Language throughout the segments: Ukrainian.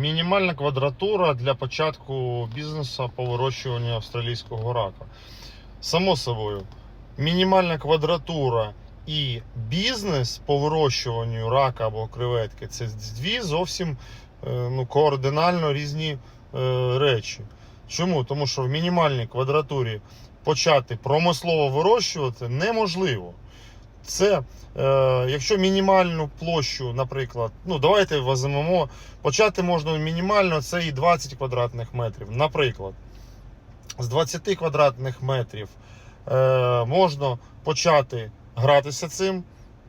Мінімальна квадратура для початку бізнесу по вирощуванню австралійського рака. Само собою, мінімальна квадратура і бізнес по вирощуванню рака або креветки це дві зовсім е, ну, координально різні е, речі. Чому? Тому що в мінімальній квадратурі почати промислово вирощувати неможливо. Це, е, якщо мінімальну площу, наприклад, ну давайте візьмемо, почати можна мінімально, це і 20 квадратних метрів. Наприклад, з 20 квадратних метрів е, можна почати гратися цим.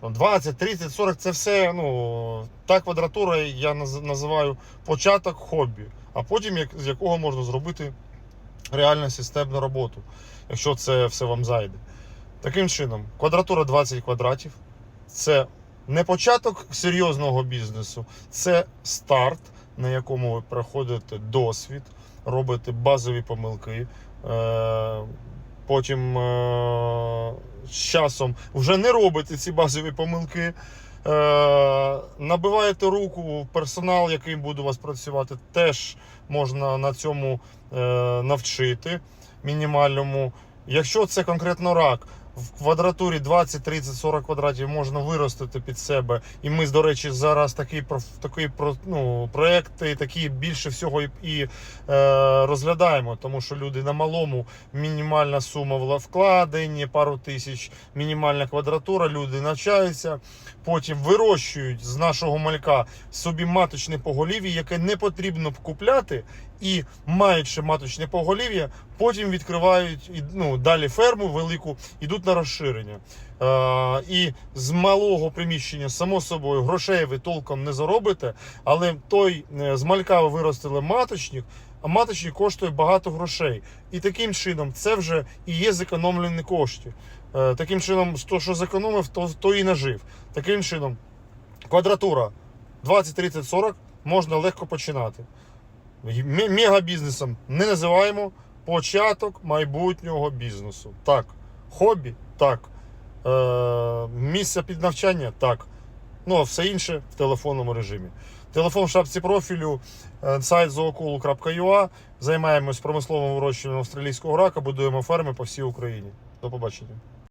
20, 30, 40 це все. Ну, та квадратура я називаю початок хобі, а потім як, з якого можна зробити реально системну роботу, якщо це все вам зайде. Таким чином, квадратура 20 квадратів це не початок серйозного бізнесу, це старт, на якому ви проходите досвід, робите базові помилки. Е- Потім е- з часом вже не робите ці базові помилки. Е- набиваєте руку, персонал, який буде у вас працювати, теж можна на цьому навчити мінімальному. Якщо це конкретно рак, в квадратурі 20, 30, 40 квадратів можна виростити під себе. І ми, до речі, зараз такий такий ну, проекти, такі більше всього і, і е, розглядаємо, тому що люди на малому мінімальна сума вкладень, пару тисяч, мінімальна квадратура, люди навчаються, потім вирощують з нашого малька собі маточне поголів'я, яке не потрібно купляти, і маючи маточне поголів'я, потім відкривають і, ну, далі ферму велику, ідуть на розширення. Е, і з малого приміщення, само собою, грошей ви толком не заробите, але той е, з малька ви виростили маточник, а маточник коштує багато грошей. І таким чином це вже і є зекономлені кошти. Е, таким чином, то, що зекономив, то, то і нажив. Таким чином, квадратура 20, 30, 40 можна легко починати. Мегабізнесом не називаємо початок майбутнього бізнесу. Так. Хобі? Так. Е, місце під навчання? Так. Ну, а все інше в телефонному режимі. Телефон в шапці профілю, е, сайт zookulu.ua. Займаємось промисловим вирощуванням австралійського рака, будуємо ферми по всій Україні. До побачення.